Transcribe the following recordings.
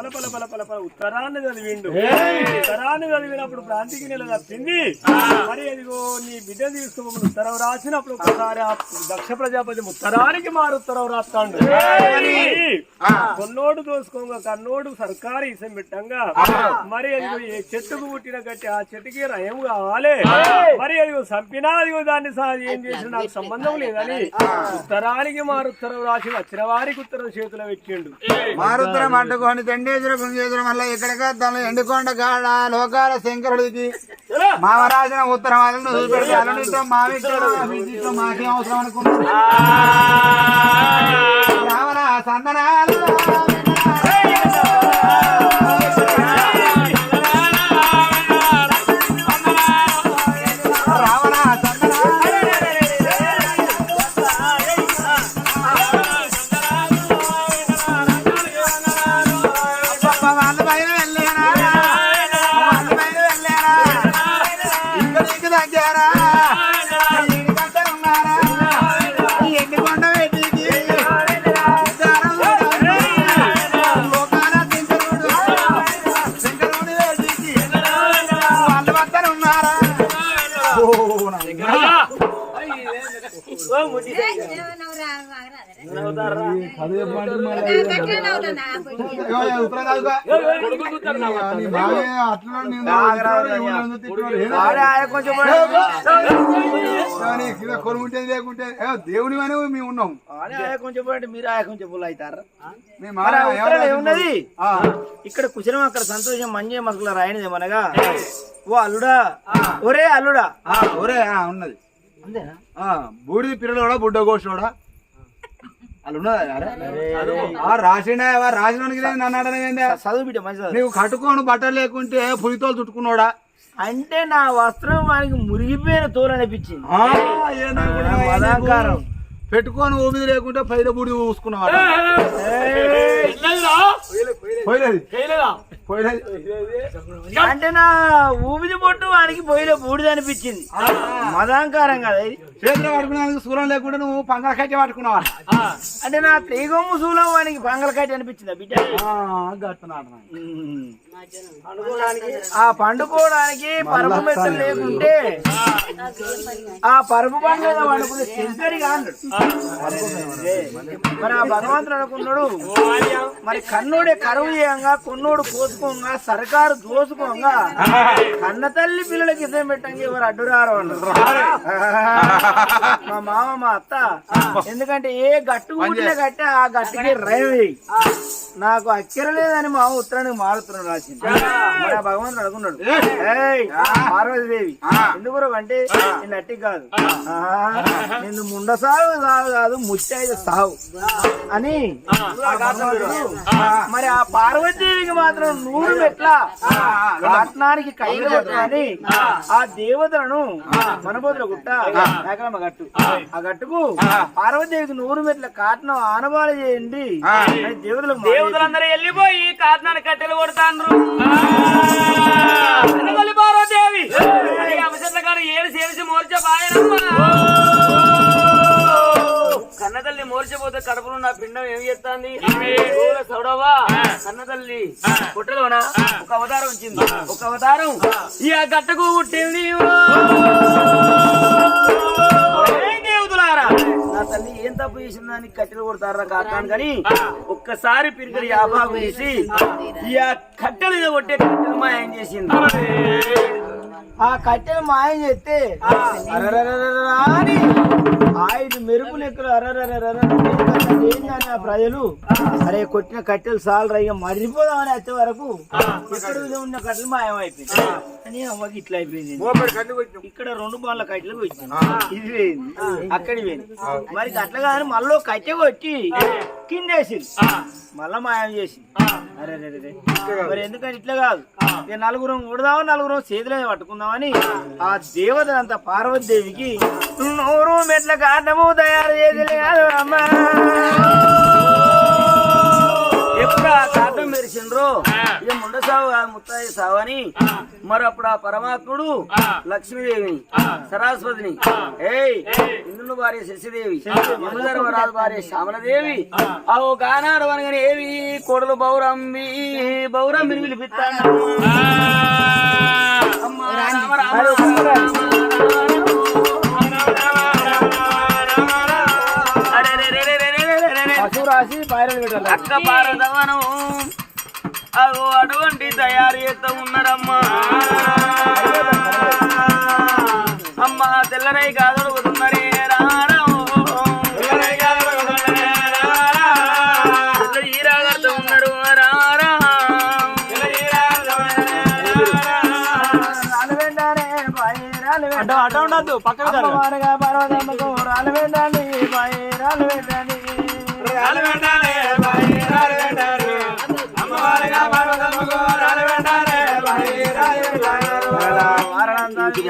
పల పల పల పల పల ఉత్తరాన్ని చదివిండు. ఉత్తరాన్ని చదివినప్పుడు ప్రాంతికి నెల తప్పింది మరి అదిగో నీ బిడ్డ తీసుకోమని ఉత్తరం రాసినప్పుడు ఒకసారి ఆ దక్ష ప్రజాపతి ఉత్తరానికి మారు ఉత్తరం రాస్తాడు. కొన్నోడు దోసుకోగా కన్నోడు సర్కారు ఇసం పెట్టంగా. మరి అదిగో ఏ చెట్టుకు పుట్టిన గట్టి ఆ చెట్టుకి రయం కావాలి. మరి అదిగో చంపినా అదిగో దాన్ని ఏం చేసిన నాకు సంబంధం లేదని ఉత్తరానికి మారు ఉత్తరం రాసి వచ్చిన వారికి ఉత్తరం చేతిలో పెట్టిండు. మారుద్రం అంటుకొని దండేశ్వర గుంజేశ్వరం వల్ల ఎక్కడికి దానిలో ఎండుకొండ కాడ లోకాల శంకరుడికి మామరాజన ఉత్తరం అలను చూపెడితే అలనితో మాకేం అవసరం అనుకున్నాం రావణ సందనాలు కొనుక్కుంటే లేకుంటే ఏ, దేవుని అని మేము ఉన్నాం. కొంచెం మీరు ఆయా కొంచెం పుల్ల అవుతారు ఇక్కడ కుశలం అక్కడ సంతోషం మంచి మసలు రాయనిది ఏమనగా? ఓ అల్లుడా. ఒరే అల్లుడా. ఆ, ఒరే ఆ, ఉన్నది. అంతేనా? ఆ, బూడిది పిల్లలోడా బుడ్డ గోషోడా వాళ్ళు ఉన్నదా అరే? ఆ రాసిండా రాసినోనికి నన్ను అనడం చదువు బిడ్డ మంచి చదువు. నీవు కట్టుకోను బట్టలు లేకుంటే పులితోలు చుట్టుకున్నాడా? అంటే నా వస్త్రం వానికి మురిగిపోయిన తోలు అనిపించింది. పెట్టుకొని ఊపిరి లేకుంటే పైన బూడి పోయలేదు అంటే నా ఊపిరి పొట్టు వానికి పోయిన బూడిద అనిపించింది. మదాంకారం కదా చేతిలో పట్టుకున్నానికి సూరం లేకుండా నువ్వు పంగల కట్టి పట్టుకున్నావా అంటే నా తీగొమ్ము శూలం వానికి పంగల కట్టి అనిపించింది బిడ్డ? గట్టున్నాడు. ఆ పండుకోవడానికి పరుపు మెత్తలు లేకుంటే ఆ పరుపు పండు మీద పండుకునే మరి ఆ భగవంతుడు అనుకున్నాడు మరి కన్నుడే కరువు చేయంగా కొన్నోడు కోసుకోంగా సర్కారు దోసుకోంగా కన్న తల్లి పిల్లలకి ఇసం పెట్టంగా ఎవరు అడ్డురారు అన్నారు మా మామ మా అత్త ఎందుకంటే ఏ గట్టు ఊటిలో కట్టే ఆ గట్టుకి రైవే నాకు అక్కర లేదని మా ఉత్తరానికి మారుతున్నాడు భగవంతుడు అనుకున్నాడు పార్వతీదేవి ఎందుకు అంటే నేను అట్టి కాదు. నిన్ను ముండ సాగు సాగు కాదు ముచ్చైదు సాగు అని మరి ఆ పార్వతీదేవికి మాత్రం నూరు మెట్ల రత్నానికి కైలు అని ఆ దేవతలను మనబోతుల గుట్ట గట్టు. ఆ. గట్టుకు పార్వతీదేవికి నూరు మెట్ల కాటనం ఆనవాలు చేయండి దేవతలకు దేవతలందరూ వెళ్ళిపోయి కారణాన్ని కట్టెలు కొడతాండ్రు. కన్నతల్లి మోర్చపోతే కడుపులో నా పిండం ఏం చేస్తాంది? చూడవా కన్నతల్లి. పుట్టలోన ఒక అవతారం వచ్చింది. ఒక అవతారం. ఈ గట్టకు పుట్టింది తల్లి ఏం తప్పు చేసిందని కట్టెలు కొడతారా కాకాను కానీ ఒక్కసారి పిరికడి యాభాగు చేసి ఈ ఆ కట్టెలు మీద కొట్టే కట్టెలు మాయం చేసింది ఆ కట్టెలు మాయం చేస్తే ఐదు మెరుపు లెక్కలు అరరరరర ఏందని ఆ. ప్రజలు అరే కొట్టిన కట్టెలు సాలరా ఇక మరిపోదామని వచ్చే వరకు ఇక్కడ ఉన్న కట్టెలు మాయం అయిపోయింది అని ఇట్లా అయిపోయింది. ఇక్కడ రెండు బాళ్ళ కట్టెలు వచ్చింది ఇది పోయింది అక్కడి పోయింది. మరి అట్లా కానీ మళ్ళీ కట్టె కొట్టి కిందేసింది మళ్ళా మాయం చేసింది. అరే రే. మరి ఎందుకని ఇట్లా కాదు? ఇక నలుగురం కొడదామా నలుగురం చేతిలో పట్టుకుందామని ఆ దేవతలంతా పార్వతీదేవికి నూరు మెట్ల కారణము తయారు చేసి అమ్మా. ఎప్పుడు ఇక ముండ సావు కాదు ముత్తాయి సావు అని మరి అప్పుడు ఆ పరమాత్ముడు లక్ష్మీదేవిని సరస్వతిని ఏయ్ ఇంద్రుని భార్య శశిదేవి యముధర్మరాజు భార్య శ్యామలదేవి ఆ ఓ గానాడు అనగా ఏవి కోడలు బౌరంబి బౌరంబిని పిలిపిస్తాను అక్క పారదవనం అగో అటువంటి తయారు చేస్తా ఉన్నారమ్మా. అమ్మ తెల్లరై కాదడుగుతున్నారే అడ్డ అడ్డ ఉండద్దు పక్కకు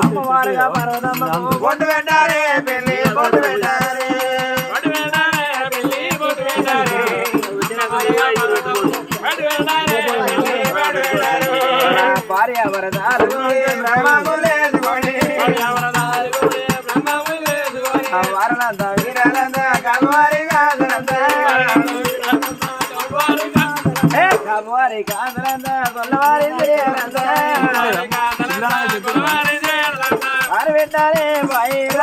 అమ్మవారుగా పర్వదమ్మ ఒడ్డు వెంటారే పెళ్ళి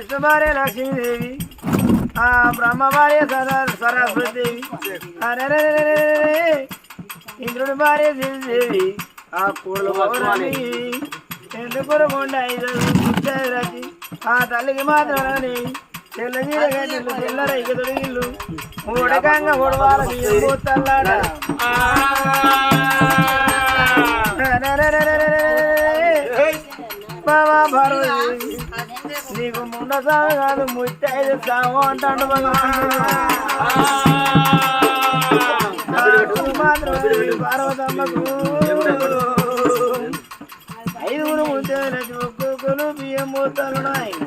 విష్ణు భార్య లక్ష్మీదేవి ఆ బ్రహ్మ భార్య సరస్వతి ఇంద్రుడి భార్య శివదేవి ఆ కూడలు పౌరాణి ఆ తల్లికి మాత్రమే తెల్లజీరగడ్డలు తెల్లర ఇక నీకు ముండ సాగు కాదు ముత్తైదు సాగు అంటాడు పార్వతమ్మకు ఐదుగురు ముత్తైదు ఒక్కొక్కరు బియ్యం పోతారు ఓడు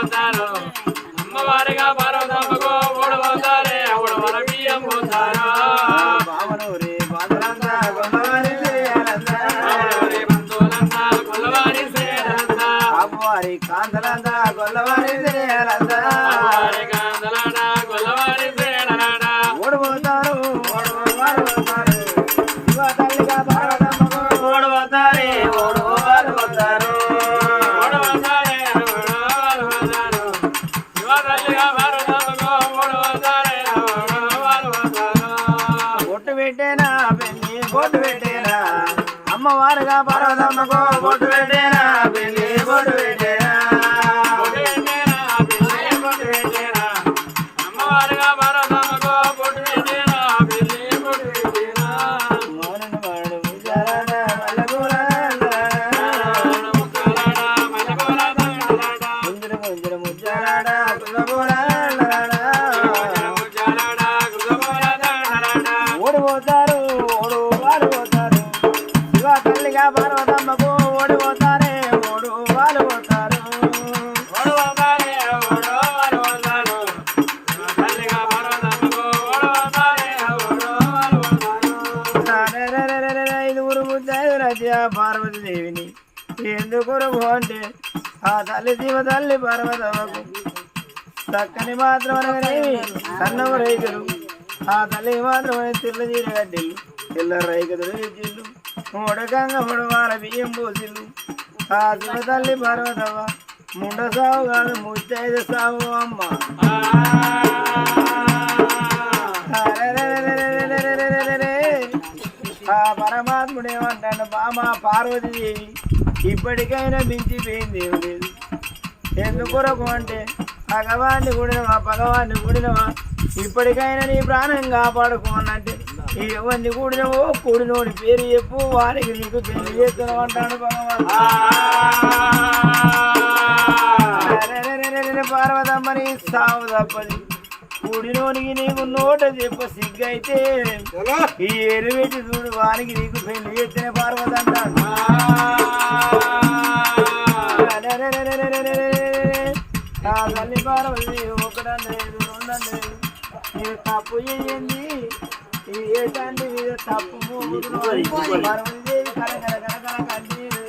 అవతారం అమ్మవారిగా తల్లి పర్వతమకు చక్కని మాత్రం అనగానేమి రైతులు. ఆ తల్లి మాత్రమే తిల్ల చీరగడ్డెలు తెల్ల రైతులు ఇచ్చిళ్ళు ముడకంగ ముడవాల బియ్యం పోసిల్లు ఆ శివ తల్లి పర్వతవ ముండ సావు కాదు ముత్తైద సావు అమ్మ. ఆ పరమాత్ముడు ఏమంటాడు బామా పార్వతీదేవి ఇప్పటికైనా మించిపోయింది ఏమి లేదు. ఎందుకొరకు అంటే భగవాన్ని కూడినవా భగవాన్ని కూడినవా? ఇప్పటికైనా నీ ప్రాణం కాపాడుకోనంటే ఈ ఎవరిని కూడినవో కూడినోడి పేరు చెప్పు వారికి నీకు పెళ్ళి చేస్తున్నావు అంటాడు భగవాన్ పార్వతమ్మని సావు తప్పది. కూడినోనికి నీకు నోట చెప్ప సిగ్గైతే ఈ ఎరువేటి చూడు వానికి నీకు పెళ్ళి చేసిన పార్వతి అంటాడు నా తల్లి భారవల్లి ఒకడలేదు రెండలేదు నేను తప్పు చేయండి తప్పు పార్వతీదేవి కరకర కరకర కన్నీరు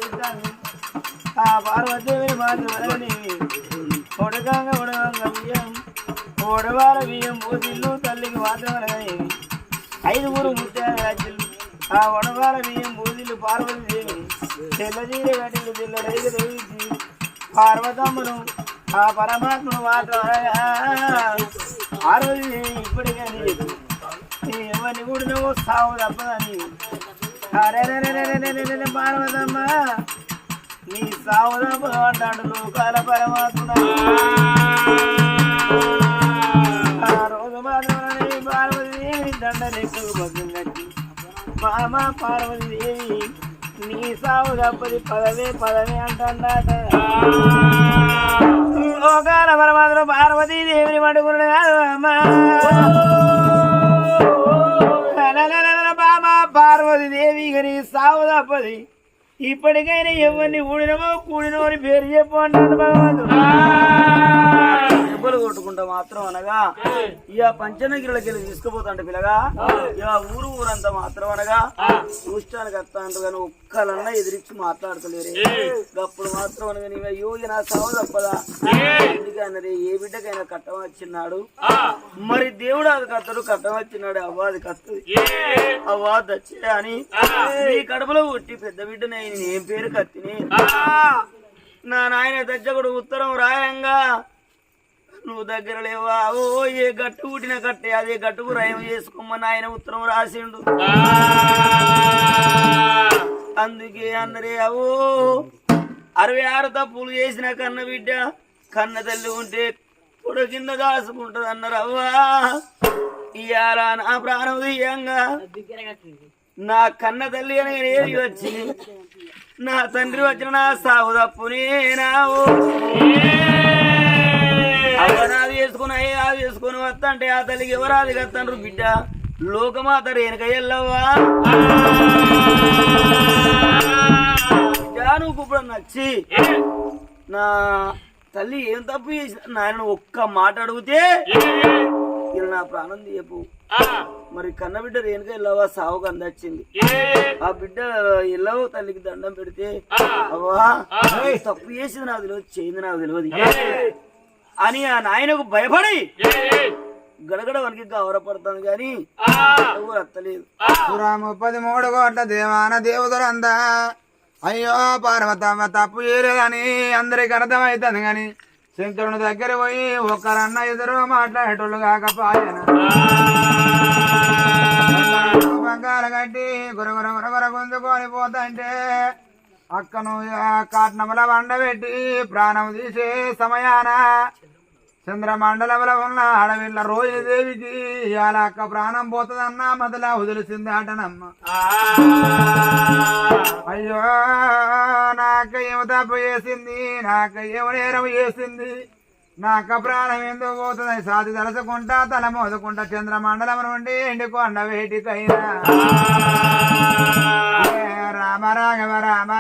ఆ పార్వతీదేవిని మాత్రం అడగని ఉడకంగా ఉడకంగా బియ్యం ఉడవాల బియ్యం పూజిల్లు తల్లికి మాత్రం అడగని. ఐదుగురు ముత్యాలు ఆ ఉడవాల బియ్యం పూజిల్లు పార్వతీదేవి. తెల్లజీర గటిలు తెల్ల రైతు. పార్వతమ్మను ఆ పరమాత్మను మాత్రమే పార్వతీదేవి ఇప్పటికీ ఎవరిని కూడా నువ్వు సావు తప్పదని. అరే పార్వతమ్మ. నీ సావు తప్పదు అంటాడు లోకాల పరమాత్మ. ఆ రోజు మాత్రమే పార్వతీదేవి దండలెక్కలు భద్రం కట్టి మామ పార్వతీదేవి నీ సావు తప్పది పదవే పదవే అంటున్నాట లోకాల పరమాత్మ పార్వతీదేవిని పడుకున్నాడు కాదు అమ్మా. బామ పార్వతీదేవి గని సావు తప్పది. ఇప్పటికైనా ఎవరిని ఊడినమో కూడినోని పేరు చెప్పు అంటాడు భగవంతుడు. దెబ్బలు కొట్టుకుంటా మాత్రం అనగా ఇక పంచనగిరిలోకి వెళ్ళి తీసుకుపోతాంట పిల్లగా ఇక ఊరు ఊరంతా మాత్రం అనగా చూష్టానికి వస్తా అంటారు కానీ ఒక్కలన్నా ఎదిరించి మాట్లాడతలేరు. అప్పుడు మాత్రం అనగా నీవు అయ్యో నా సావు తప్పదా? ఎందుకన్నది ఏ బిడ్డకైనా కట్టం వచ్చినాడు? మరి దేవుడు అది కత్తడు కట్టం వచ్చినాడు అవ్వ అది కత్తది అవ్వ దచ్చే అని నీ కడుపులో పుట్టి పెద్ద బిడ్డనే నేను ఏం పేరు కత్తిని? నా నాయన దచ్చకుడు ఉత్తరం రాయంగా నువ్వు దగ్గర లేవా? ఓ ఏ గట్టు పుట్టిన కట్టే అదే గట్టుకు రయం చేసుకోమని ఆయన ఉత్తరం రాసిండు. అందుకే అన్నరే అవో అరవై ఆరు తప్పులు చేసిన కన్న బిడ్డ కన్న తల్లి ఉంటే పొడ కింద దాసుకుంటది అన్నారవ్వా అవ్వా. నా ప్రాణం తీయంగా. నా కన్న తల్లి అని ఏది వచ్చి? నా తండ్రి వచ్చిన నా సాగు తప్పునే నావు అవనాది వేసుకుని అయ్యే అది వేసుకుని వస్తంటే ఆ తల్లికి ఎవరాది కత్తండ్రు బిడ్డ? లోకమాత రేణుక ఎల్లవ్వా? నువ్వు ఇప్పుడు నచ్చి నా తల్లి ఏం తప్పు చేసిన నాయన ఒక్క మాట అడిగితే ఇలా నా ప్రాణం తీయపు మరి కన్న బిడ్డ రేణుక ఎల్లవా సావుకు అందొచ్చింది. ఆ బిడ్డ ఎల్లవో తల్లికి దండం పెడితే అవ్వా తప్పు చేసింది నాకు తెలియదు చేయింది నాకు తెలియదు. అని ఆ నాయనకు భయపడి గడగడ వనికి గౌరవపడతాను గాని ఎవరు అత్తలేదు ముప్పది మూడు కోట్ల దేవాన దేవతలంతా అయ్యో పార్వతమ్మ తప్పు చేయలేదని అందరికి అర్థమవుతుంది గాని శంకరుని దగ్గర పోయి ఒకరన్న ఇద్దరు మాట్లాడేటోళ్ళు కాకపోయాను. బంగారు కట్టి గురగుర గురగుర గుంజుకొని పోతంటే అక్కను కాట్నముల వండబెట్టి ప్రాణం తీసే సమయాన చంద్రమండలంలో ఉన్న అడవిళ్ళ రోజుదేవికి అలా అక్క ప్రాణం పోతుందన్నా మొదల వదిలిసింది ఆటనమ్మ. అయ్యో నాక ఏమి తప్పు చేసింది నాక ఏమి నేరం చేసింది. నాక ప్రాణం ఎందుకు పోతుంది సాధి తలసుకుంటా తల మోదుకుంటా చంద్రమండలం నుండి ఎండుకొండ వేటికైనా రామ రాఘవ రామ.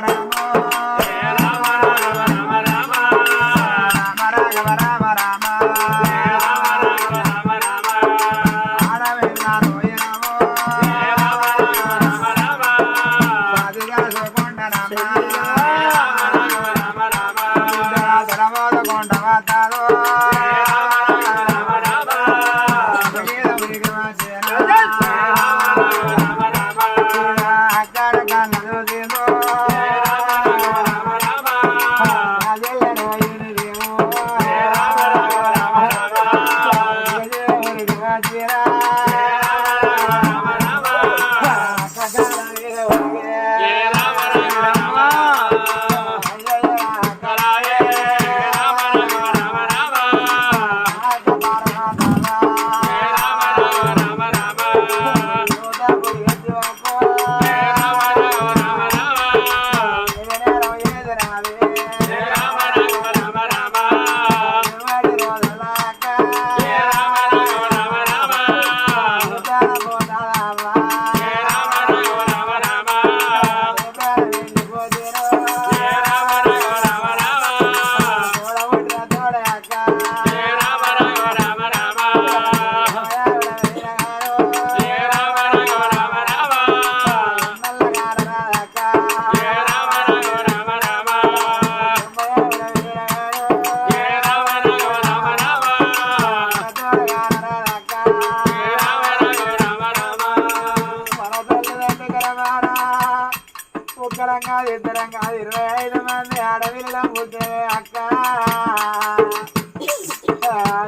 ఇద్దరం కాదు ఇద్దరం కాదు ఇరవై ఐదు మంది అడవిలో పుట్టినే అక్క.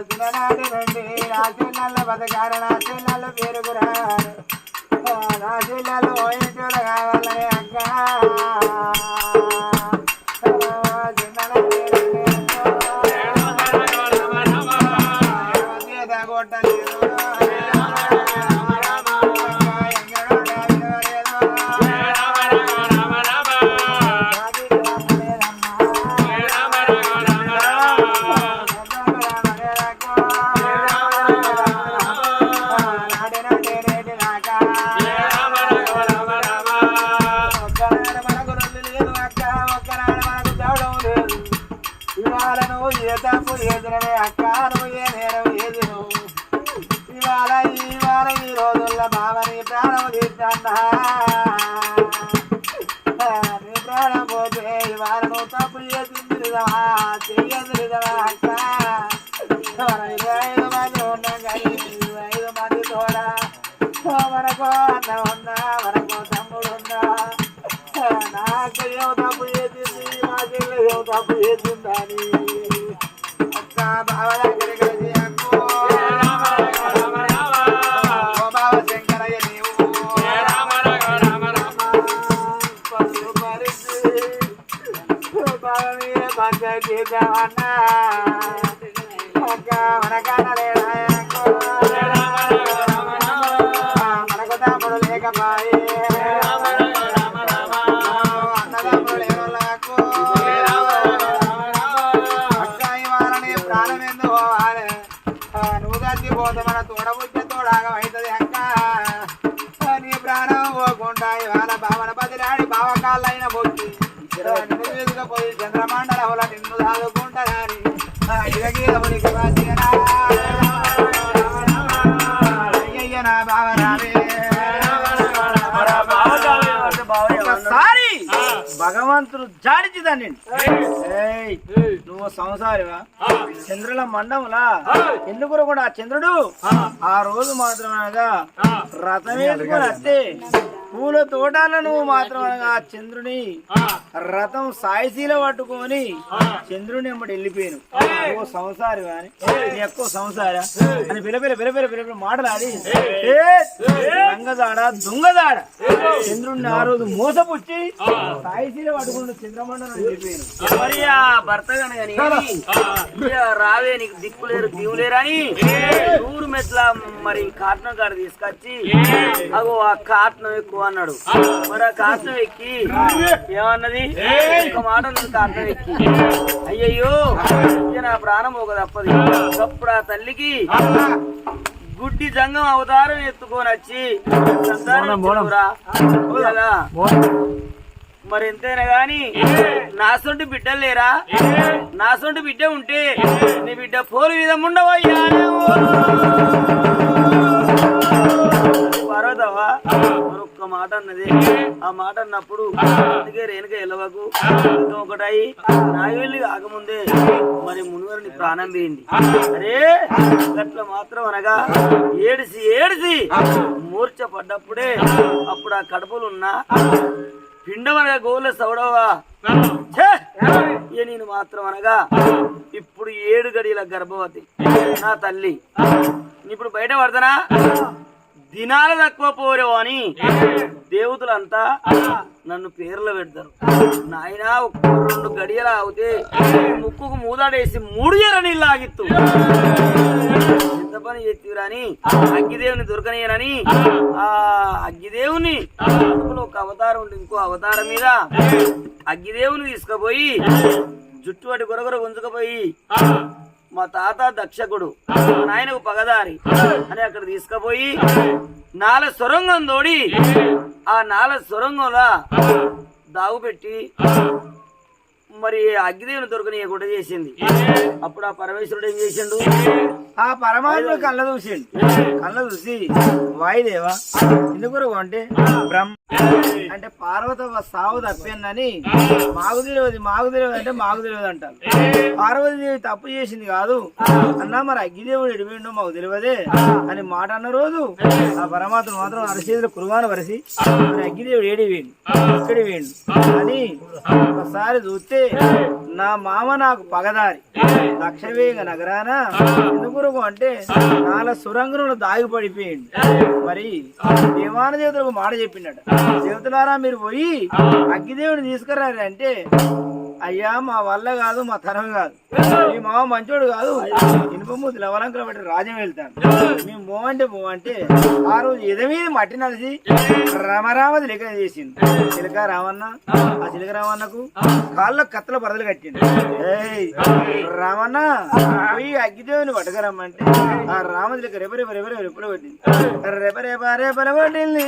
చిన్ననాటి నుండి నా చిన్నల్లో బతకారు నా చిన్నల్లో పేరుగురారు నా చిన్నల్లో জানানোর আগ దేవానా భగవంతుడు జాడించిదాన్ని నువ్వు సంసారివా? చంద్రుల మండములా? ఎందుకు కూడా చంద్రుడు? ఆ. రోజు మాత్రమేగా రథమే వస్తే పూల తోటాల నువ్వు మాత్రం అనగా చంద్రుని రథం సాయశీల పట్టుకొని చంద్రుని అమ్మడు వెళ్ళిపోయాను. ఓ సంసారి కాని ఎక్కువ సంసారా? అని పిలపిల పిలపిల పిలపిల మాటలాడి రంగదాడ దొంగదాడ. చంద్రుడిని ఆ రోజు మోసపుచ్చి సాయిశీల పట్టుకుని చంద్రమండలం వెళ్ళిపోయాను మరి ఆ భర్త కనుకని రావే నీకు దిక్కులేరు అని ఊరు మెట్ల మరి కాటనం కాడ తీసుకొచ్చి అగో ఆ కాటనం ఎక్కువ అన్నాడు. మరి ఆ కాట్నం ఎక్కి ఏమన్నది? ఒక మాట అన్నది కాట్నం ఎక్కి. అయ్యయ్యో నా ప్రాణం ఒక తప్పది. అప్పుడు ఆ తల్లికి గుడ్డి జంగం అవతారం ఎత్తుకొని వచ్చి మరి ఎంతైనా గాని నా సొంటి బిడ్డలు లేరా? నా సొంటి బిడ్డ ఉంటే నీ బిడ్డ పోలు విధం ఉండవయ్యా పర్వతవా మరొక్క మాట అన్నది ఆ మాట అన్నప్పుడు అందుకే రేణుక ఎల్లవకు ఒకటాయి నాగవెల్లి కాకముందే మరి మునుగరుని ప్రాణం పోయింది అరే గట్ల మాత్రం అనగా ఏడిసి ఏడిసి మూర్ఛ పడ్డప్పుడే అప్పుడు ఆ కడుపులు ఉన్నా పిండం అనగా గోల సౌడవా నేను మాత్రం అనగా ఇప్పుడు ఏడు గడియల గర్భవతి నా తల్లి. ఇప్పుడు బయట పడతానా? దినాలు తక్కువ పోరేవో అని దేవతలంతా నన్ను పేర్లు పెడతారు. నాయనా ఒక్క రెండు గడియలు ఆగితే ముక్కుకు మూదాడేసి మూడు జర నీళ్ళు ఆగిత్తు. ఎంత పని చేతిరాని అగ్గిదేవుని దొరకనేనని ఆ అగ్గిదేవుని ఒక అవతారం ఉంది ఇంకో అవతారం మీద అగ్గిదేవుని తీసుకుపోయి జుట్టు వాటి కొరకొర గుంజుకుపోయి మా తాత దక్షకుడు మా నాయనకు పగదారి అని అక్కడ తీసుకుపోయి నాల సొరంగం తోడి ఆ నాల సొరంగంలా దాగు పెట్టి మరి అగ్గిదేవుని దొరకనీయకుండా చేసింది? అప్పుడు ఆ పరమేశ్వరుడు ఏం చేసిండు? ఆ పరమాత్మ కళ్ళ చూసిండు. కళ్ళ చూసి వాయుదేవా ఎందుకు అంటే బ్రహ్మ అంటే పార్వత సావు తప్పిందని మాకు తెలియదు మాకు తెలియదు అంటే మాకు తెలియదు అంటారు. పార్వతీదేవి తప్పు చేసింది కాదు. అన్నా మరి అగ్గిదేవుడు ఎడిపోయిండో మాకు తెలియదే అని మాట అన్న రోజు ఆ పరమాత్మ మాత్రం అరచేతులు కురువాన వరిసి మరి అగ్గిదేవుడు ఏడి వేయండి ఇక్కడ వేయండి అని ఒకసారి చూస్తే నా మామ నాకు పగదారి. లక్షవేగ నగరాన ఎందుకు అంటే నాలుగు సురంగంలో దాగి పడిపోయింది మరి దేవాన దేవతలకు మాట చెప్పిండట దేవతలారా మీరు పోయి అగ్గిదేవుని తీసుకురారంటే అయ్యా మా వల్ల కాదు మా తరం కాదు. మీ మామ మంచోడు కాదు. ఇనుప ముద్దులు లవలంకలు బట్టి రాజ్యం వెళ్తాను. మేము మో అంటే ఆ రోజు ఎదమీది మట్టి నలిసి రమరామది లెక్క చేసింది చిలక రామన్న ఆ చిలక రామన్నకు కాళ్ళ కత్తల బరదలు కట్టింది రామన్న పోయి అగ్గిదేవుని పట్టుకరమ్మంటే ఆ రామది లెక్క రెప రెప రెప రెప రెపలు పట్టింది రెప రెప రెపలు రామది